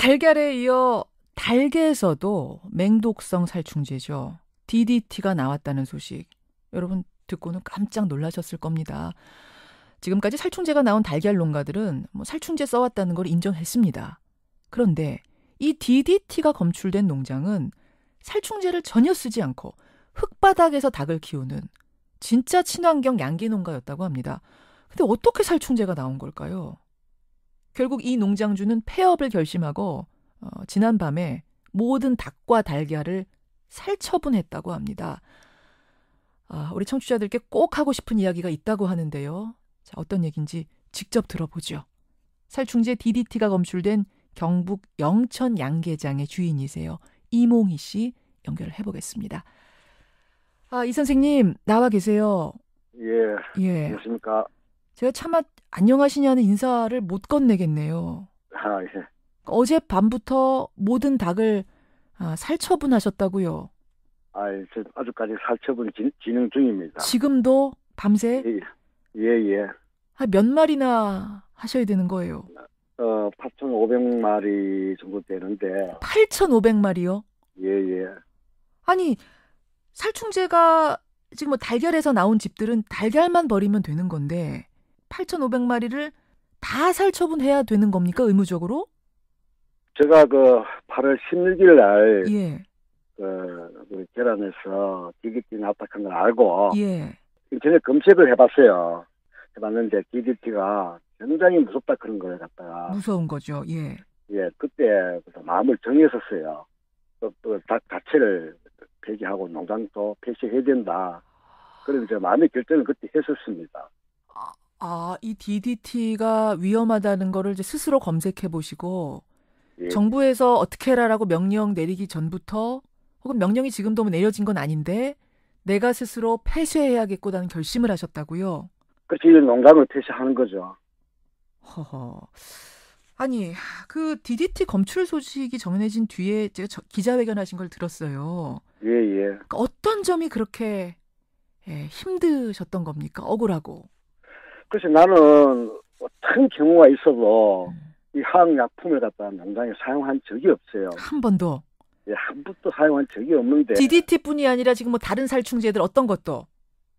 달걀에 이어 달걀에서도 맹독성 살충제죠. DDT가 나왔다는 소식. 여러분 듣고는 깜짝 놀라셨을 겁니다. 지금까지 살충제가 나온 달걀 농가들은 뭐 살충제 써왔다는 걸 인정했습니다. 그런데 이 DDT가 검출된 농장은 살충제를 전혀 쓰지 않고 흙바닥에서 닭을 키우는 진짜 친환경 양기 농가였다고 합니다. 근데 어떻게 살충제가 나온 걸까요? 결국 이 농장주는 폐업을 결심하고 어, 지난 밤에 모든 닭과 달걀을 살처분했다고 합니다. 아, 우리 청취자들께 꼭 하고 싶은 이야기가 있다고 하는데요. 자, 어떤 얘기인지 직접 들어보죠. 살충제 DDT가 검출된 경북 영천 양계장의 주인이세요. 이몽희 씨 연결을 해보겠습니다. 아, 이 선생님 나와 계세요. 예. 예. 안녕하십니까. 제가 차마 안녕하시냐는 인사를 못 건네겠네요. 아, 예. 어제 밤부터 모든 닭을 아, 살처분하셨다고요. 아, 저 아주까지 살처분 진, 진행 중입니다. 지금도 밤새 예, 예. 예. 아, 몇 마리나 하셔야 되는 거예요. 어, 8,500마리 정도 되는데, 8,500마리요? 예, 예. 아니, 살충제가 지금 뭐 달걀에서 나온 집들은 달걀만 버리면 되는 건데 8,500마리를 다 살처분해야 되는 겁니까? 의무적으로? 제가 그 8월 16일 날, 예. 그, 우리 계란에서 DDT 나타난 걸 알고, 예. 인터넷 검색을 해봤어요. 해봤는데 DDT가 굉장히 무섭다 그런 걸 갖다가, 무서운 거죠. 예. 예, 그때부터 마음을 정했었어요. 또, 또, 닭 자체를 폐기하고 농장도 폐쇄해야 된다. 그런 이제 마음의 결정을 그때 했었습니다. 아, 이 DDT가 위험하다는 거를 이제 스스로 검색해 보시고 예, 정부에서 어떻게 해라라고 명령 내리기 전부터 혹은 명령이 지금도 뭐 내려진 건 아닌데 내가 스스로 폐쇄해야겠구라는 결심을 하셨다고요. 그렇지, 이 농장을 폐쇄하는 거죠. 허허. 아니, 그 DDT 검출 소식이 정해진 뒤에 제가 저- 기자회견 하신 걸 들었어요. 예, 예. 그러니까 어떤 점이 그렇게 예, 힘드셨던 겁니까? 억울하고. 그래서 나는 어떤 경우가 있어도 음. 이 화학약품을 갖다 농장에 사용한 적이 없어요. 한 번도. 예, 한 번도 사용한 적이 없는데 DDT뿐이 아니라 지금 뭐 다른 살충제들 어떤 것도.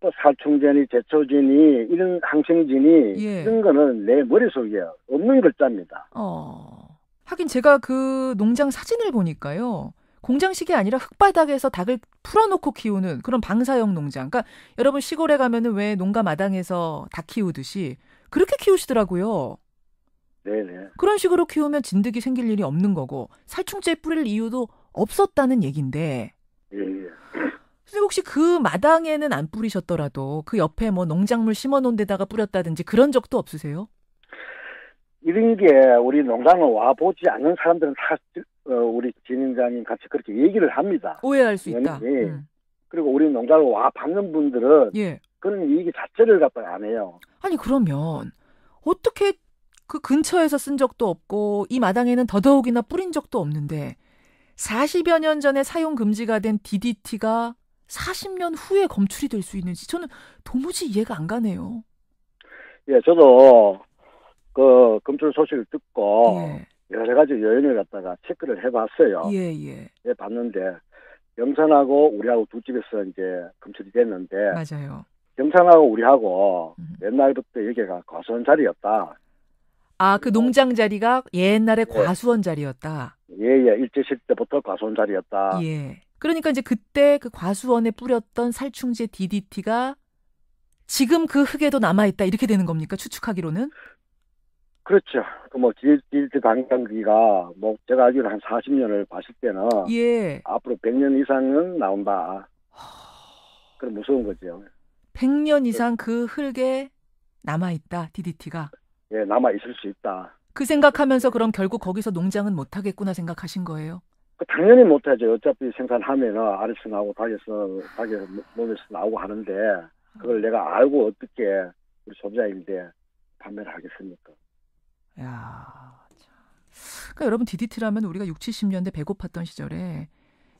또 살충제니 제초제니 이런 항생제니 예. 이런 거는 내 머릿속에 없는 글자입니다. 어. 하긴 제가 그 농장 사진을 보니까요. 공장식이 아니라 흙바닥에서 닭을 풀어놓고 키우는 그런 방사형 농장. 그러니까 여러분 시골에 가면은 왜 농가 마당에서 닭 키우듯이 그렇게 키우시더라고요. 네네. 그런 식으로 키우면 진드기 생길 일이 없는 거고 살충제 뿌릴 이유도 없었다는 얘긴데 예, 예. 선생님 혹시 그 마당에는 안 뿌리셨더라도 그 옆에 뭐 농작물 심어놓은 데다가 뿌렸다든지 그런 적도 없으세요? 이런 게 우리 농장을 와보지 않는 사람들은 사실 어, 우리 진행자님 같이 그렇게 얘기를 합니다. 오해할 수 있다. 예. 음. 그리고 우리 농장을 와 받는 분들은 예. 그런 얘기 자체를 갖다가 안 해요. 아니 그러면 어떻게 그 근처에서 쓴 적도 없고 이 마당에는 더더욱이나 뿌린 적도 없는데 40여 년 전에 사용 금지가 된 DDT가 40년 후에 검출이 될 수 있는지 저는 도무지 이해가 안 가네요. 예, 저도 그 검출 소식을 듣고 예. 가지 요인을 갖다가 체크를 해봤어요. 예, 예. 해 봤는데 영산하고 우리하고 두 집에서 이제 검출이 됐는데 맞아요. 영산하고 우리하고 음. 옛날부터 여기가 과수원 자리였다. 아, 그 농장 자리가 옛날에 네. 과수원 자리였다. 예 예 일제시대 때부터 과수원 자리였다. 예. 그러니까 이제 그때 그 과수원에 뿌렸던 살충제 DDT가 지금 그 흙에도 남아있다. 이렇게 되는 겁니까? 추측하기로는? 그렇죠. 그뭐 DDT 방광기가 뭐 제가 알기로 한 40년을 봤을 때는 예. 앞으로 100년 이상은 나온다. 그럼 무서운 거죠. 100년 이상 그 흙에 남아 있다. DDT가. 예, 남아 있을 수 있다. 그 생각하면서 그럼 결국 거기서 농장은 못 하겠구나 생각하신 거예요. 그 당연히 못하죠. 어차피 생산하면은 알에서 나오고 닭에서 닭에 몸에서 나오고 하는데 그걸 내가 알고 어떻게 우리 소비자인데 판매를 하겠습니까? 야, 참. 그러니까 여러분 DDT라면 우리가 6, 70년대 배고팠던 시절에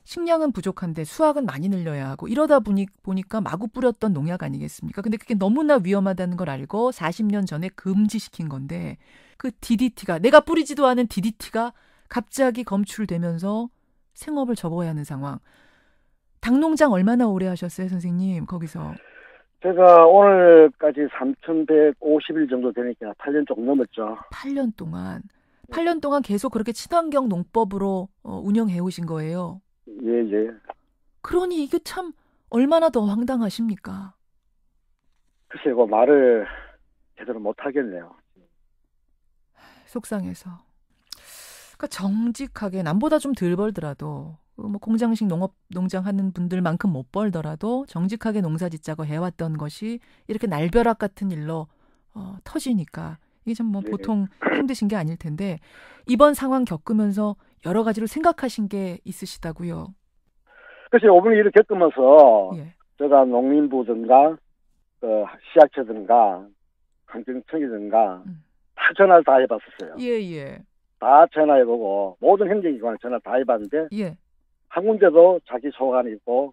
식량은 부족한데 수확은 많이 늘려야 하고 이러다 보니 보니까 마구 뿌렸던 농약 아니겠습니까? 근데 그게 너무나 위험하다는 걸 알고 40년 전에 금지시킨 건데 그 DDT가 내가 뿌리지도 않은 DDT가 갑자기 검출되면서 생업을 접어야 하는 상황. 닭농장 얼마나 오래 하셨어요, 선생님? 거기서. 제가 오늘까지 3,150일 정도 되니까 8년 조금 넘었죠. 8년 동안. 8년 동안 계속 그렇게 친환경 농법으로 어, 운영해 오신 거예요. 예, 예. 그러니 이게 참 얼마나 더 황당하십니까? 글쎄, 그 말을 제대로 못 하겠네요. 속상해서. 그러니까 정직하게 남보다 좀 덜 벌더라도 뭐 공장식 농업 농장 하는 분들만큼 못 벌더라도 정직하게 농사 짓자고 해왔던 것이 이렇게 날벼락 같은 일로 어, 터지니까 이게 참뭐 네. 보통 힘드신 게 아닐 텐데 이번 상황 겪으면서 여러 가지로 생각하신 게 있으시다고요. 글쎄, 오늘 일을 겪으면서 예. 제가 농민부든가 그 시약처든가 환경청이든가 음. 다 전화를 다 해봤었어요. 예, 예. 다 전화해보고 모든 행정기관에 전화 다 해봤는데 예. 한 군데도 자기 소관이 있고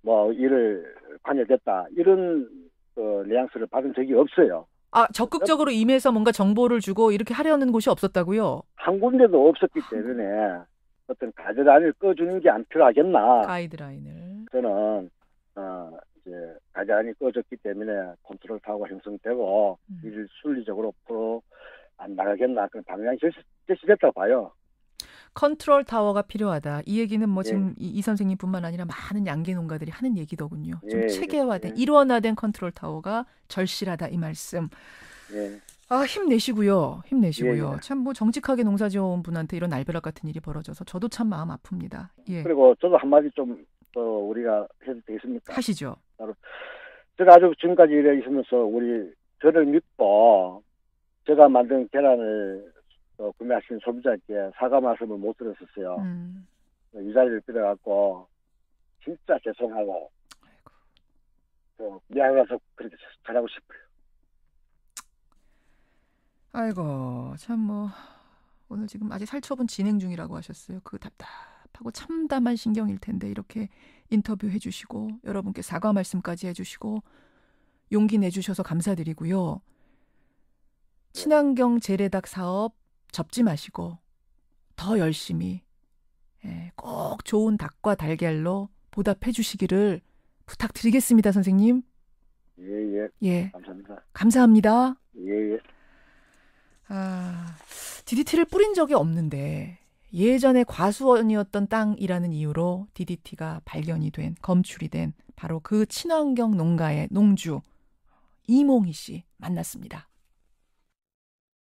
뭐 일을 관여됐다 이런 그 뉘앙스를 받은 적이 없어요. 아, 적극적으로 임해서 뭔가 정보를 주고 이렇게 하려는 곳이 없었다고요? 한 군데도 없었기 때문에 어떤 가이드라인을 꺼주는 게 안 필요하겠나. 가이드라인을. 저는 어 이제 가이드라인이 꺼졌기 때문에 컨트롤 타워가 형성되고 음. 일을 순리적으로 풀어 안 나가겠나 그런 방향이 제시, 제시됐다고 봐요. 컨트롤 타워가 필요하다. 이 얘기는 뭐 예. 지금 이, 이 선생님뿐만 아니라 많은 양계 농가들이 하는 얘기더군요. 좀 예, 체계화된 예. 일원화된 컨트롤 타워가 절실하다 이 말씀. 예. 아 힘내시고요. 힘내시고요. 예, 예. 참뭐 정직하게 농사지어온 분한테 이런 날벼락 같은 일이 벌어져서 저도 참 마음 아픕니다. 예. 그리고 저도 한마디 좀더 우리가 해도 되겠습니까? 하시죠. 제가 아주 지금까지 일해 있으면서 우리 저를 믿고 제가 만든 계란을 어, 구매하신 소비자께 사과 말씀을 못 드렸었어요. 음. 이 자리를 빌어갖고 진짜 죄송하고 또 미안해서 그렇게 잘하고 싶어요. 아이고 참 뭐 오늘 지금 아직 살처분 진행 중이라고 하셨어요. 그 답답하고 참담한 신경일 텐데 이렇게 인터뷰 해주시고 여러분께 사과 말씀까지 해주시고 용기 내주셔서 감사드리고요. 친환경 재래닭 사업 접지 마시고 더 열심히 예, 꼭 좋은 닭과 달걀로 보답해 주시기를 부탁드리겠습니다, 선생님. 예, 예. 예, 감사합니다. 감사합니다. 예, 예. 아, DDT를 뿌린 적이 없는데 예전에 과수원이었던 땅이라는 이유로 DDT가 발견이 된 검출이 된 바로 그 친환경 농가의 농주 이몽희 씨 만났습니다.